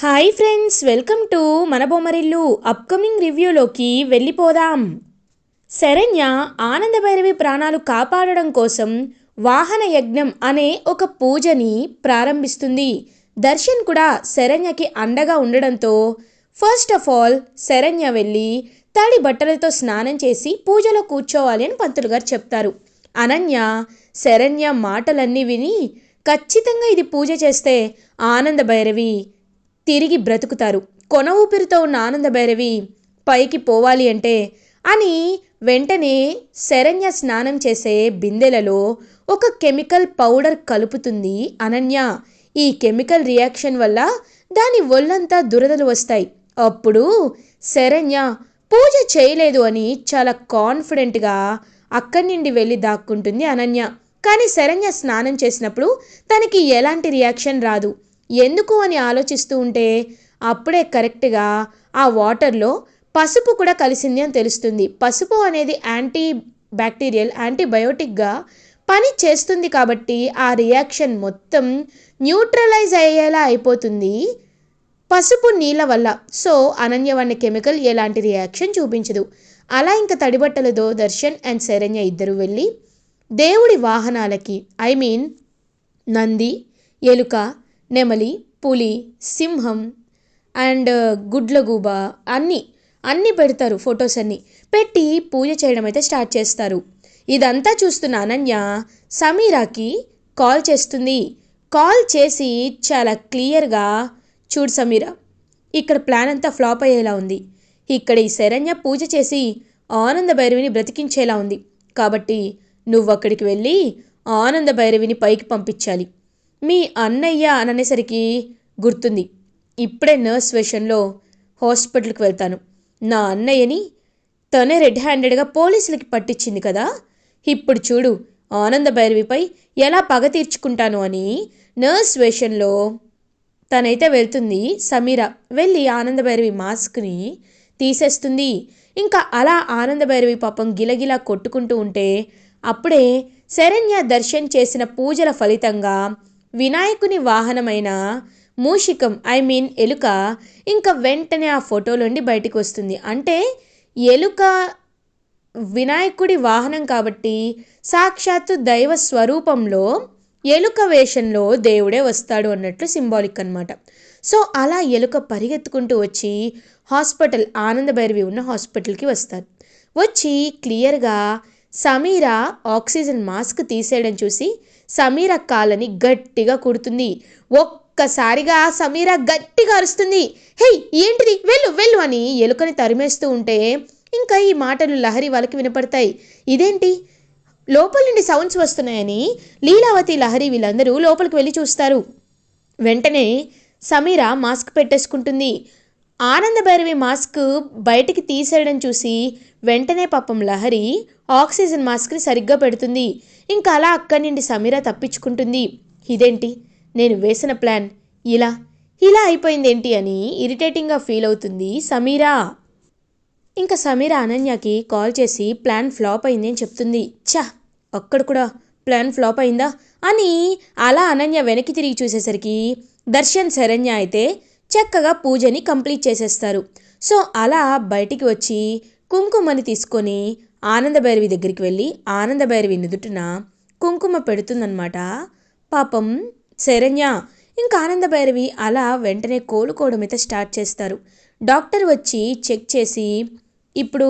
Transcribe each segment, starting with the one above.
Hi friends welcome to మన Bommarillu upcoming రివ్యూలోకి వెళ్ళిపోదాం శరణ్య ఆనందభైరవి ప్రాణాలు కాపాడడం కోసం వాహన యజ్ఞం అనే ఒక పూజని ప్రారంభిస్తుంది దర్శన్ కూడా శరణ్యకి అండగా ఉండడంతో ఫస్ట్ ఆఫ్ ఆల్ శరణ్య వెళ్ళి తడి బట్టలతో స్నానం చేసి పూజలో కూర్చోవాలి అని పంతులు గారు చెప్తారు అనన్య శరణ్య మాటలన్నీ విని ఖచ్చితంగా ఇది పూజ చేస్తే ఆనంద భైరవి తిరిగి బ్రతుకుతారు. కొన ఊపిరితో ఉన్న ఆనందభైరవి పైకి పోవాలి అంటే అని వెంటనే శరణ్య స్నానం చేసే బిందెలలో ఒక కెమికల్ పౌడర్ కలుపుతుంది అనన్య. ఈ కెమికల్ రియాక్షన్ వల్ల దాని ఒళ్ళంతా దురదలు వస్తాయి. అప్పుడు శరణ్య పూజ చేయలేదు అని చాలా కాన్ఫిడెంట్గా అక్కడి నుండి వెళ్ళి దాక్కుంటుంది అనన్య. కానీ శరణ్య స్నానం చేసినప్పుడు తనకి ఎలాంటి రియాక్షన్ రాదు. ఎందుకు అని ఆలోచిస్తూ ఉంటే అప్పుడే కరెక్ట్గా ఆ వాటర్లో పసుపు కూడా కలిసింది అని తెలుస్తుంది. పసుపు అనేది యాంటీ బ్యాక్టీరియల్ యాంటీబయోటిక్గా పని చేస్తుంది కాబట్టి ఆ రియాక్షన్ మొత్తం న్యూట్రలైజ్ అయ్యేలా అయిపోతుంది పసుపు నీళ్ళ వల్ల. సో అనన్య వన్న కెమికల్ ఎలాంటి రియాక్షన్ చూపించదు. అలా ఇంకా తడిబట్టలతో దర్శన్ అండ్ శరణ్య ఇద్దరు వెళ్ళి దేవుడి వాహనాలకి ఐ మీన్ నంది ఎలుక నెమలి పులి సింహం అండ్ గుడ్లగూబ అన్నీ అన్నీ పెడతారు ఫొటోస్ అన్నీ. పెట్టి పూజ చేయడం అయితే స్టార్ట్ చేస్తారు. ఇదంతా చూస్తున్న అనన్య సమీరాకి కాల్ చేస్తుంది. కాల్ చేసి చాలా క్లియర్గా చూడు సమీరా ఇక్కడ ప్లాన్ అంతా ఫ్లాప్ అయ్యేలా ఉంది. ఇక్కడ ఈ శరణ్య పూజ చేసి ఆనంద భైరవిని బ్రతికించేలా ఉంది. కాబట్టి నువ్వు అక్కడికి వెళ్ళి ఆనంద భైరవిని పైకి పంపించాలి. మీ అన్నయ్య అననేసరికి గుర్తుంది. ఇప్పుడే నర్స్ వేషంలో హాస్పిటల్కి వెళ్తాను. నా అన్నయ్యని తనే రెడ్ హ్యాండెడ్గా పోలీసులకి పట్టించింది కదా. ఇప్పుడు చూడు ఆనంద భైరవిపై ఎలా పగ తీర్చుకుంటాను అని నర్స్ వేషంలో తనైతే వెళ్తుంది సమీర. వెళ్ళి ఆనంద భైరవి మాస్క్ని తీసేస్తుంది. ఇంకా అలా ఆనంద భైరవి పాపం గిలగిలా కొట్టుకుంటూ ఉంటే అప్పుడే శరణ్య దర్శన్ చేసిన పూజల ఫలితంగా వినాయకుని వాహనమైన మూషికం ఐ మీన్ ఎలుక ఇంకా వెంటనే ఆ ఫోటోలోండి బయటకు వస్తుంది. అంటే ఎలుక వినాయకుడి వాహనం కాబట్టి సాక్షాత్తు దైవ స్వరూపంలో ఎలుక వేషంలో దేవుడే వస్తాడు అన్నట్లు సింబాలిక్ అనమాట సో అలా ఎలుక పరిగెత్తుకుంటూ వచ్చి హాస్పిటల్ ఆనంద భైరవి ఉన్న హాస్పిటల్కి వస్తారు. వచ్చి క్లియర్గా సమీరా ఆక్సిజన్ మాస్క్ తీసేయడం చూసి సమీర కాలని గట్టిగా కుడుతుంది. ఒక్కసారిగా సమీర గట్టిగా అరుస్తుంది. హే ఏంటిది? వెళ్ళు వెళ్ళు అని ఎలుకని తరిమేస్తూ ఉంటే ఇంకా ఈ మాటలు లహరి వాళ్ళకి వినపడతాయి. ఇదేంటి? లోపల నుండి సౌండ్స్ వస్తున్నాయని లీలావతి లహరి వీళ్ళందరూ లోపలికి వెళ్ళి చూస్తారు. వెంటనే సమీర మాస్క్ పెట్టేసుకుంటుంది. ఆనందభైరవి మాస్క్ బయటికి తీసేయడం చూసి వెంటనే పాపం లహరి ఆక్సిజన్ మాస్క్ని సరిగ్గా పెడుతుంది. ఇంకా అలా అక్కడి నుండి సమీర తప్పించుకుంటుంది. ఇదేంటి? నేను వేసిన ప్లాన్. ఇలా? ఇలా అయిపోయిందేంటి అని ఇరిటేటింగ్గా ఫీల్ అవుతుంది సమీరా. ఇంకా సమీర అనన్యకి కాల్ చేసి ప్లాన్ ఫ్లాప్ అయింది అని చెప్తుంది. ఛా! అక్కడ కూడా ప్లాన్ ఫ్లాప్ అయిందా? అని అలా అనన్య వెనక్కి తిరిగి చూసేసరికి దర్శన్ శరణ్య అయితే చక్కగా పూజని కంప్లీట్ చేసేస్తారు. సో అలా బయటికి వచ్చి కుంకుమని తీసుకొని ఆనందభైరవి దగ్గరికి వెళ్ళి ఆనందభైరవి నుదుటిన కుంకుమ పెడుతుందన్నమాట. పాపం శరణ్య ఇంకా ఆనందభైరవి అలా వెంటనే కోలుకోవడం అయితే స్టార్ట్ చేస్తారు. డాక్టర్ వచ్చి చెక్ చేసి ఇప్పుడు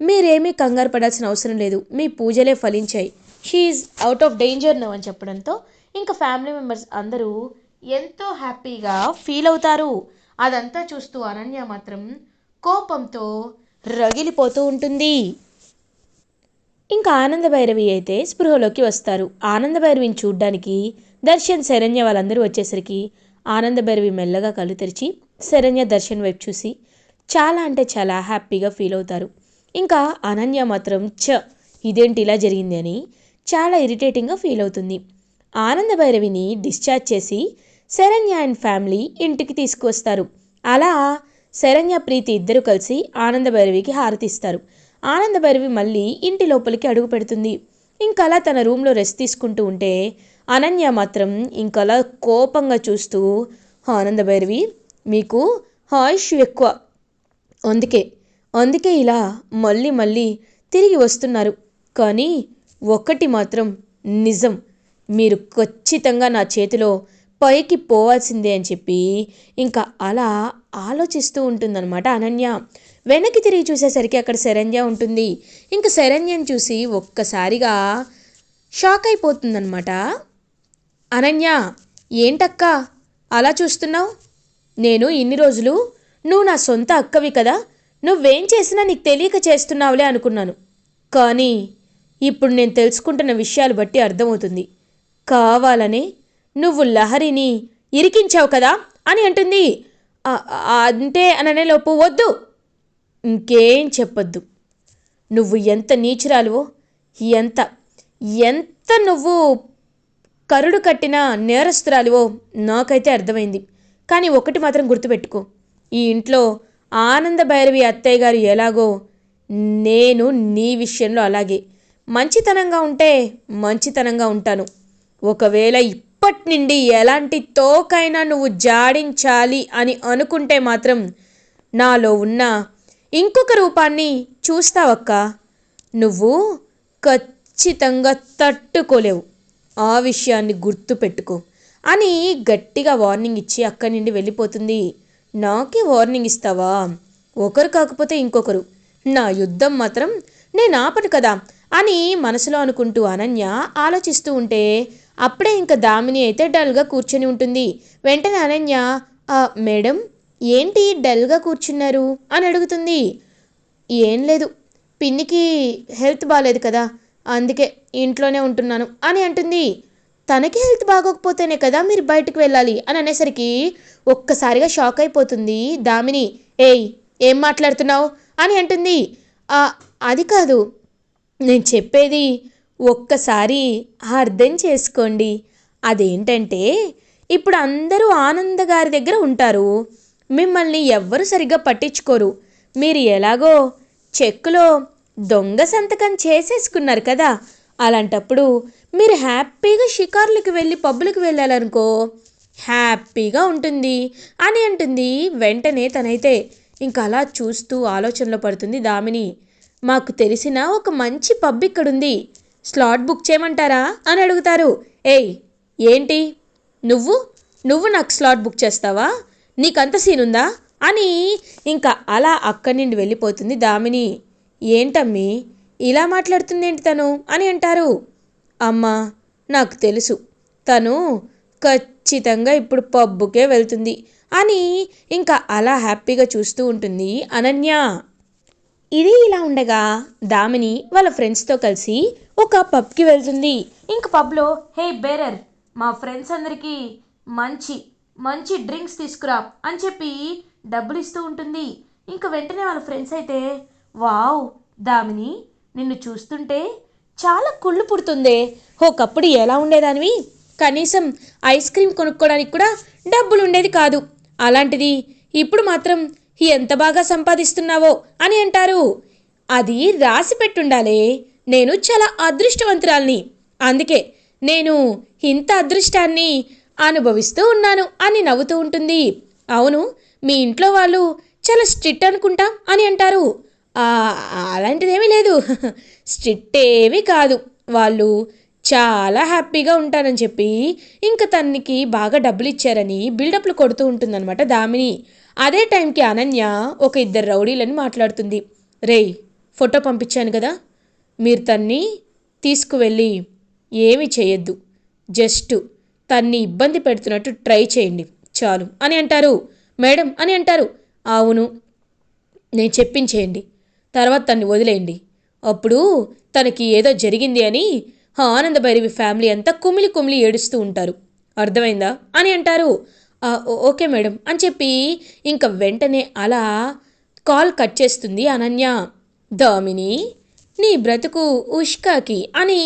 మీరేమీ కంగారు పడాల్సిన అవసరం లేదు మీ పూజలే ఫలించాయి. She's out of danger now అని చెప్పడంతో ఇంకా ఫ్యామిలీ మెంబర్స్ అందరూ ఎంతో హ్యాపీగా ఫీల్ అవుతారు. అదంతా చూస్తూ అనన్య మాత్రం కోపంతో రగిలిపోతూ ఉంటుంది. ఇంకా ఆనందభైరవి అయితే స్పృహలోకి వస్తారు. ఆనందభైరవిని చూడ్డానికి దర్శన్ శరణ్య వాళ్ళందరూ వచ్చేసరికి ఆనందభైరవి మెల్లగా కళ్ళు తెరిచి శరణ్య దర్శన్ వైపు చూసి చాలా అంటే చాలా హ్యాపీగా ఫీల్ అవుతారు. ఇంకా అనన్య మాత్రం చ ఇదేంటి ఇలా జరిగింది అని చాలా ఇరిటేటింగ్గా ఫీల్ అవుతుంది. ఆనంద భైరవిని డిశ్చార్జ్ చేసి శరణ్య అండ్ ఫ్యామిలీ ఇంటికి తీసుకువస్తారు. అలా శరణ్య ప్రీతి ఇద్దరు కలిసి ఆనంద భైరవికి హారతిస్తారు. ఆనందభైరవి మళ్ళీ ఇంటి లోపలికి అడుగు పెడుతుంది. ఇంకలా తన రూమ్లో రెస్ట్ తీసుకుంటూ ఉంటే అనన్య మాత్రం ఇంకలా కోపంగా చూస్తూ ఆనందభైరవి మీకు హాయిష్ ఎక్కువ. అందుకే అందుకే ఇలా మళ్ళీ మళ్ళీ తిరిగి వస్తున్నారు. కానీ ఒక్కటి మాత్రం నిజం. మీరు ఖచ్చితంగా నా చేతిలో పైకి పోవాల్సిందే అని చెప్పి ఇంకా అలా ఆలోచిస్తూ ఉంటుందన్నమాట అనన్య. వెనక్కి తిరిగి చూసేసరికి అక్కడ శరణ్య ఉంటుంది. ఇంకా శరణ్యని చూసి ఒక్కసారిగా షాక్ అయిపోతుందన్నమాట. అనన్య ఏంటక్క? అలా చూస్తున్నావు? నేను ఇన్ని రోజులు నువ్వు నా సొంత అక్కవి కదా నువ్వేం చేసినా నీకు తెలియక చేస్తున్నావులే అనుకున్నాను. కానీ ఇప్పుడు నేను తెలుసుకుంటున్న విషయాలు బట్టి అర్థమవుతుంది. కావాలని నువ్వు లహరిని ఇరికించావు కదా అని అంటుంది. అంటే అననే అంటే అననేలోపు వద్దు. ఇంకేం చెప్పొద్దు. నువ్వు ఎంత నీచురాలువో ఎంత ఎంత నువ్వు కరుడు కట్టిన నేరస్తురాలువో నాకైతే అర్థమైంది. కానీ ఒకటి మాత్రం గుర్తుపెట్టుకో. ఈ ఇంట్లో ఆనంద భైరవి అత్తయ్య గారు ఎలాగో నేను నీ విషయంలో అలాగే. మంచితనంగా ఉంటే మంచితనంగా ఉంటాను. ఒకవేళ ఇప్పటి నుండి ఎలాంటి తోకైనా నువ్వు జాడించాలి అని అనుకుంటే మాత్రం నాలో ఉన్న ఇంకొక రూపాన్ని చూస్తావక్క. నువ్వు ఖచ్చితంగా తట్టుకోలేవు. ఆ విషయాన్ని గుర్తుపెట్టుకో అని గట్టిగా వార్నింగ్ ఇచ్చి అక్కడి నుండి వెళ్ళిపోతుంది. నాకే వార్నింగ్ ఇస్తావా? ఒకరు కాకపోతే ఇంకొకరు. నా యుద్ధం మాత్రం నేను ఆపను కదా అని మనసులో అనుకుంటూ అనన్య ఆలోచిస్తూ ఉంటే అప్పుడే ఇంకా దామిని అయితే డల్గా కూర్చొని ఉంటుంది. వెంటనే అనన్య మేడం ఏంటి డల్గా కూర్చున్నారు? అని అడుగుతుంది. ఏం లేదు. పిన్నికి హెల్త్ బాగాలేదు కదా. అందుకే ఇంట్లోనే ఉంటున్నాను అని అంటుంది. తనకి హెల్త్ బాగోకపోతేనే కదా మీరు బయటకు వెళ్ళాలి అని అనేసరికి ఒక్కసారిగా షాక్ అయిపోతుంది దామిని. ఏయ్ ఏం మాట్లాడుతున్నావు? అని అంటుంది. అది కాదు. నేను చెప్పేది ఒక్కసారి అర్థం చేసుకోండి. అదేంటంటే ఇప్పుడు అందరూ ఆనంద గారి దగ్గర ఉంటారు. మిమ్మల్ని ఎవ్వరు సరిగ్గా పట్టించుకోరు. మీరు ఎలాగో చెక్కులో దొంగ సంతకం చేసేసుకున్నారు కదా. అలాంటప్పుడు మీరు హ్యాపీగా షికార్లకు వెళ్ళి పబ్బులకు వెళ్ళాలనుకో హ్యాపీగా ఉంటుంది. అని అంటుంది. వెంటనే తనైతే ఇంకా అలా చూస్తూ ఆలోచనలో పడుతుంది దామిని. మాకు తెలిసిన ఒక మంచి పబ్ ఇక్కడుంది. స్లాట్ బుక్ చేయమంటారా? అని అడుగుతారు. ఏయ్ ఏంటి? నువ్వు? నువ్వు నాకు స్లాట్ బుక్ చేస్తావా? నీకంత సీనుందా? ఉందా అని ఇంకా అలా అక్కడి నుండి వెళ్ళిపోతుంది దామిని. ఏంటమ్మి? ఇలా మాట్లాడుతుందేంటి తను అని అంటారు. అమ్మా నాకు తెలుసు. తను ఖచ్చితంగా ఇప్పుడు పబ్బుకే వెళ్తుంది అని ఇంకా అలా హ్యాపీగా చూస్తూ ఉంటుంది అనన్య. ఇది ఇలా ఉండగా దామిని వాళ్ళ ఫ్రెండ్స్తో కలిసి ఒక పబ్కి వెళ్తుంది. ఇంక పబ్లో హే బేరర్ మా ఫ్రెండ్స్ అందరికీ మంచి మంచి డ్రింక్స్ తీసుకురా అని చెప్పి డబ్బులు ఇస్తూ ఉంటుంది. ఇంక వెంటనే వాళ్ళ ఫ్రెండ్స్ అయితే వావ్ దామిని నిన్ను చూస్తుంటే చాలా కుళ్ళు పుడుతుందే. ఒకప్పుడు ఎలా ఉండేదానివి? కనీసం ఐస్ క్రీమ్ కొనుక్కోవడానికి కూడా డబ్బులు ఉండేది కాదు. అలాంటిది ఇప్పుడు మాత్రం ఎంత బాగా సంపాదిస్తున్నావో అని అంటారు. అది రాసి పెట్టుండాలే. నేను చాలా అదృష్టవంతురాల్ని. అందుకే నేను ఇంత అదృష్టాన్ని అనుభవిస్తూ ఉన్నాను అని నవ్వుతూ ఉంటుంది. అవును మీ ఇంట్లో వాళ్ళు చాలా స్ట్రిక్ట్ అనుకుంటా అని అంటారు. అలాంటిదేమీ లేదు. స్ట్రిక్ట్ ఏమీ కాదు. వాళ్ళు చాలా హ్యాపీగా ఉంటానని చెప్పి ఇంకా తనకి బాగా డబ్బులు ఇచ్చారని బిల్డప్లు కొడుతూ ఉంటుందన్నమాట దామిని. అదే టైంకి అనన్య ఒక ఇద్దరు రౌడీలని మాట్లాడుతుంది. రేయ్ ఫోటో పంపించాను కదా. మీరు తన్ని తీసుకువెళ్ళి ఏమి చేయొద్దు. జస్ట్ తన్ని ఇబ్బంది పెడుతున్నట్టు ట్రై చేయండి. చాలు. అని అంటారు. మేడం అని అంటారు. అవును నేను చెప్పించేయండి తర్వాత తన్ని వదిలేయండి. అప్పుడు తనకి ఏదో జరిగింది అని ఆనంద భైరవి ఫ్యామిలీ అంతా కుమిలి కుమిలి ఏడుస్తూ ఉంటారు. అర్థమైందా? అని అంటారు. ఓకే మేడం అని చెప్పి ఇంకా వెంటనే అలా కాల్ కట్ చేస్తుంది అనన్య. దామిని నీ బ్రతుకు ఉష్కాకి అని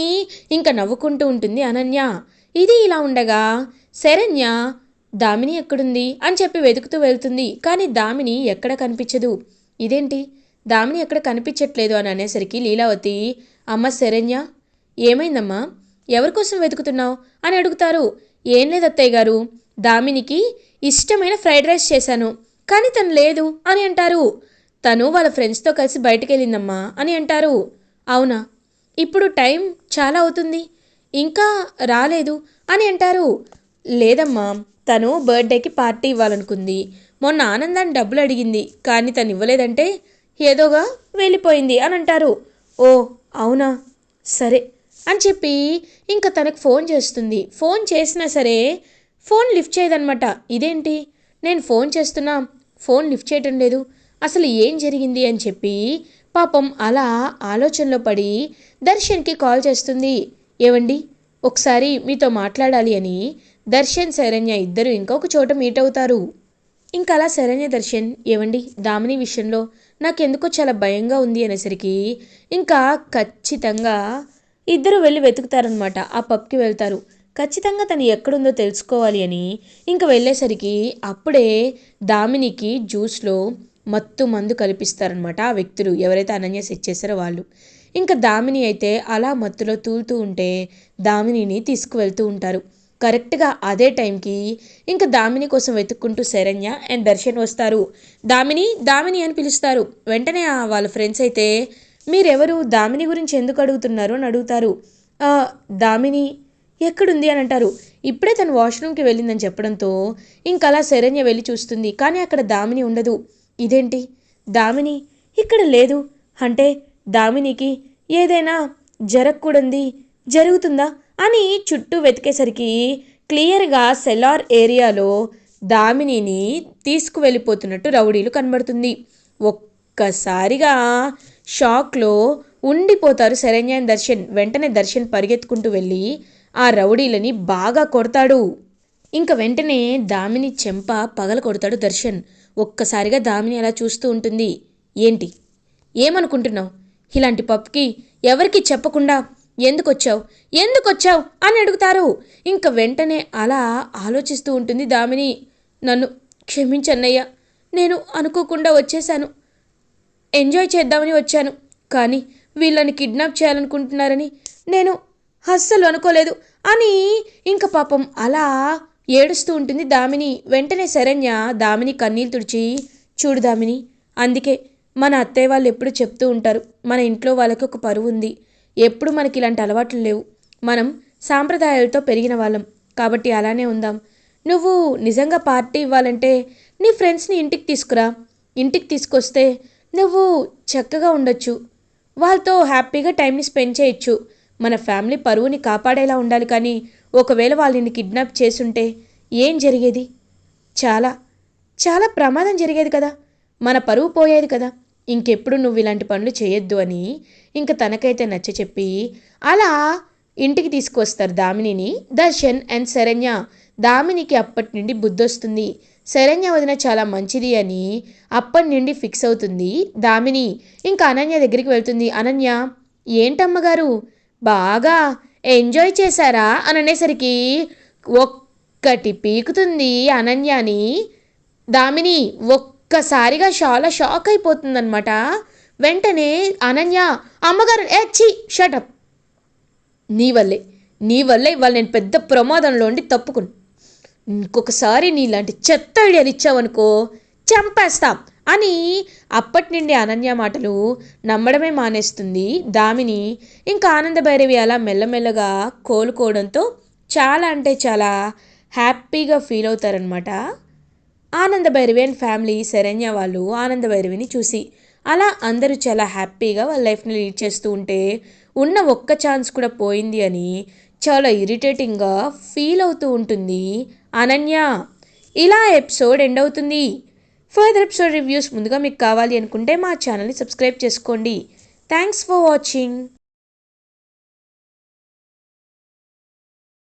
ఇంకా నవ్వుకుంటూ ఉంటుంది అనన్య. ఇది ఇలా ఉండగా శరణ్య దామిని ఎక్కడుంది? అని చెప్పి వెతుకుతూ వెళ్తుంది. కానీ దామిని ఎక్కడ కనిపించదు. ఇదేంటి? దామిని ఎక్కడ కనిపించట్లేదు అని అనేసరికి లీలావతి అమ్మ శరణ్య ఏమైందమ్మా? ఎవరి కోసం వెతుకుతున్నావు? అని అడుగుతారు. ఏం లేదు అత్తయ్య గారు దామినికి ఇష్టమైన ఫ్రైడ్ రైస్ చేశాను కానీ తను లేదు అని అంటారు. తను వాళ్ళ ఫ్రెండ్స్తో కలిసి బయటకెళ్ళిందమ్మా అని అంటారు. అవునా? ఇప్పుడు టైం చాలా అవుతుంది. ఇంకా రాలేదు అని అంటారు. లేదమ్మా తను బర్త్డేకి పార్టీ ఇవ్వాలనుకుంది. మొన్న ఆనందాన్ని డబ్బులు అడిగింది కానీ తను ఇవ్వలేదంటే ఏదోగా వెళ్ళిపోయింది అని అంటారు. ఓ అవునా? సరే అని చెప్పి ఇంకా తనకు ఫోన్ చేస్తుంది. ఫోన్ చేసినా సరే ఫోన్ లిఫ్ట్ చేయదనమాట. ఇదేంటి? నేను ఫోన్ చేస్తున్నా ఫోన్ లిఫ్ట్ చేయటం లేదు. అసలు ఏం జరిగింది అని చెప్పి పాపం అలా ఆలోచనలో పడి దర్శన్కి కాల్ చేస్తుంది. ఏవండి? ఒకసారి మీతో మాట్లాడాలి అని దర్శన్ శరణ్య ఇద్దరు ఇంకొక చోట మీట్ అవుతారు. ఇంకా అలా శరణ్య దర్శన్ ఏవండి దామిని విషయంలో నాకెందుకో చాలా భయంగా ఉంది అనేసరికి ఇంకా ఖచ్చితంగా ఇద్దరు వెళ్ళి వెతుకుతారనమాట ఆ పబ్కి వెళ్తారు. ఖచ్చితంగా తను ఎక్కడుందో తెలుసుకోవాలి అని ఇంకా వెళ్ళేసరికి అప్పుడే దామినికి జ్యూస్లో మత్తు మందు కల్పిస్తారనమాట ఆ వ్యక్తులు. ఎవరైతే అనన్య సెట్ చేశారో వాళ్ళు. ఇంకా దామిని అయితే అలా మత్తులో తూలుతూ ఉంటే దామినిని తీసుకువెళ్తూ ఉంటారు. కరెక్ట్గా అదే టైంకి ఇంకా దామిని కోసం వెతుక్కుంటూ శరణ్య అండ్ దర్శన్ వస్తారు. దామిని దామిని అని పిలుస్తారు. వెంటనే వాళ్ళ ఫ్రెండ్స్ అయితే మీరెవరు? దామిని గురించి ఎందుకు అడుగుతున్నారు? అని అడుగుతారు. దామిని ఎక్కడుంది? అని అంటారు. ఇప్పుడే తను వాష్రూమ్కి వెళ్ళిందని చెప్పడంతో ఇంకలా అలా శరణ్య వెళ్ళి చూస్తుంది. కానీ అక్కడ దామిని ఉండదు. ఇదేంటి? దామిని? ఇక్కడ లేదు. అంటే దామినికి ఏదైనా జరగకూడంది జరుగుతుందా అని చుట్టూ వెతికేసరికి క్లియర్గా సెలార్ ఏరియాలో దామినిని తీసుకువెళ్ళిపోతున్నట్టు రౌడీలు కనబడుతుంది. ఒక్కసారిగా షాక్లో ఉండిపోతారు శరణ్య దర్శన్. వెంటనే దర్శన్ పరిగెత్తుకుంటూ వెళ్ళి ఆ రౌడీలని బాగా కొడతాడు. ఇంకా వెంటనే దామిని చెంప పగల కొడతాడు దర్శన్. ఒక్కసారిగా దామిని అలా చూస్తూ ఉంటుంది. ఏంటి? ఏమనుకుంటున్నావు? ఇలాంటి పప్పుకి ఎవరికి చెప్పకుండా ఎందుకు వచ్చావు ఎందుకు వచ్చావు అని అడుగుతారు. ఇంకా వెంటనే అలా ఆలోచిస్తూ ఉంటుంది దామిని. నన్ను క్షమించన్నయ్య నేను అనుకోకుండా వచ్చేశాను. ఎంజాయ్ చేద్దామని వచ్చాను. కానీ వీళ్ళని కిడ్నాప్ చేయాలనుకుంటున్నారని నేను అస్సలు అనుకోలేదు అని ఇంక పాపం అలా ఏడుస్తూ ఉంటుంది దామిని. వెంటనే శరణ్య దామిని కన్నీళ్ళు తుడిచి చూడు దామిని అందుకే మన అత్తయ్య వాళ్ళు ఎప్పుడు చెప్తూ ఉంటారు మన ఇంట్లో వాళ్ళకి ఒక పరువు ఉంది. ఎప్పుడు మనకి ఇలాంటి అలవాట్లు లేవు. మనం సాంప్రదాయాలతో పెరిగిన వాళ్ళం. కాబట్టి అలానే ఉందాం. నువ్వు నిజంగా పార్టీ ఇవ్వాలంటే నీ ఫ్రెండ్స్ని ఇంటికి తీసుకురా. ఇంటికి తీసుకొస్తే నువ్వు చక్కగా ఉండొచ్చు. వాళ్ళతో హ్యాపీగా టైంని స్పెండ్ చేయొచ్చు. మన ఫ్యామిలీ పరువుని కాపాడేలా ఉండాలి కానీ ఒకవేళ వాళ్ళని కిడ్నాప్ చేసుంటే ఏం జరిగేది? చాలా చాలా ప్రమాదం జరిగేది కదా. మన పరువు పోయేది కదా. ఇంకెప్పుడు నువ్వు ఇలాంటి పనులు చేయొద్దు అని ఇంక తనకైతే నచ్చ చెప్పి అలా ఇంటికి తీసుకొస్తారు దామినిని దర్శన్ అండ్ శరణ్య. దామినికి అప్పటి నుండి బుద్ధి వస్తుంది శరణ్య వదిన చాలా మంచిది అని అప్పటి నుండి ఫిక్స్ అవుతుంది దామిని. ఇంకా అనన్య దగ్గరికి వెళ్తుంది. అనన్య ఏంటమ్మగారు? బాగా ఎంజాయ్ చేశారా? అని అనేసరికి ఒక్కటి పీకుతుంది అనన్యని. దామిని ఒక్కసారిగా చాలా షాక్ అయిపోతుందన్నమాట. వెంటనే అనన్య అమ్మగారు ఏ ఛీ షటప్ నీ వల్లే నీ వల్లే ఇవాళ నేను పెద్ద ప్రమాదంలో ఉండి తప్పుకుని ఇంకొకసారి నీలాంటి చెత్త ఐడియాలు ఇచ్చావనుకో చంపేస్తాం అని అప్పటి నుండి అనన్య మాటలు నమ్మడమే మానేస్తుంది దామిని. ఇంకా ఆనంద భైరవి అలా మెల్లమెల్లగా కోలుకోవడంతో చాలా అంటే చాలా హ్యాపీగా ఫీల్ అవుతారనమాట ఆనంద భైరవి అండ్ ఫ్యామిలీ శరణ్య వాళ్ళు ఆనంద భైరవిని చూసి అలా అందరూ చాలా హ్యాపీగా వాళ్ళ లైఫ్ని లీడ్ చేస్తూ ఉంటే ఉన్న ఒక్క ఛాన్స్ కూడా పోయింది అని చాలా ఇరిటేటింగ్గా ఫీల్ అవుతూ ఉంటుంది అనన్య. ఇలా ఎపిసోడ్ ఎండ్ అవుతుంది. ఫర్దర్ ఎపిసోడ్ రివ్యూస్ ముందుగా మీకు కావాలి అనుకుంటే మా ఛానల్ని సబ్స్క్రైబ్ చేసుకోండి. Thanks for watching.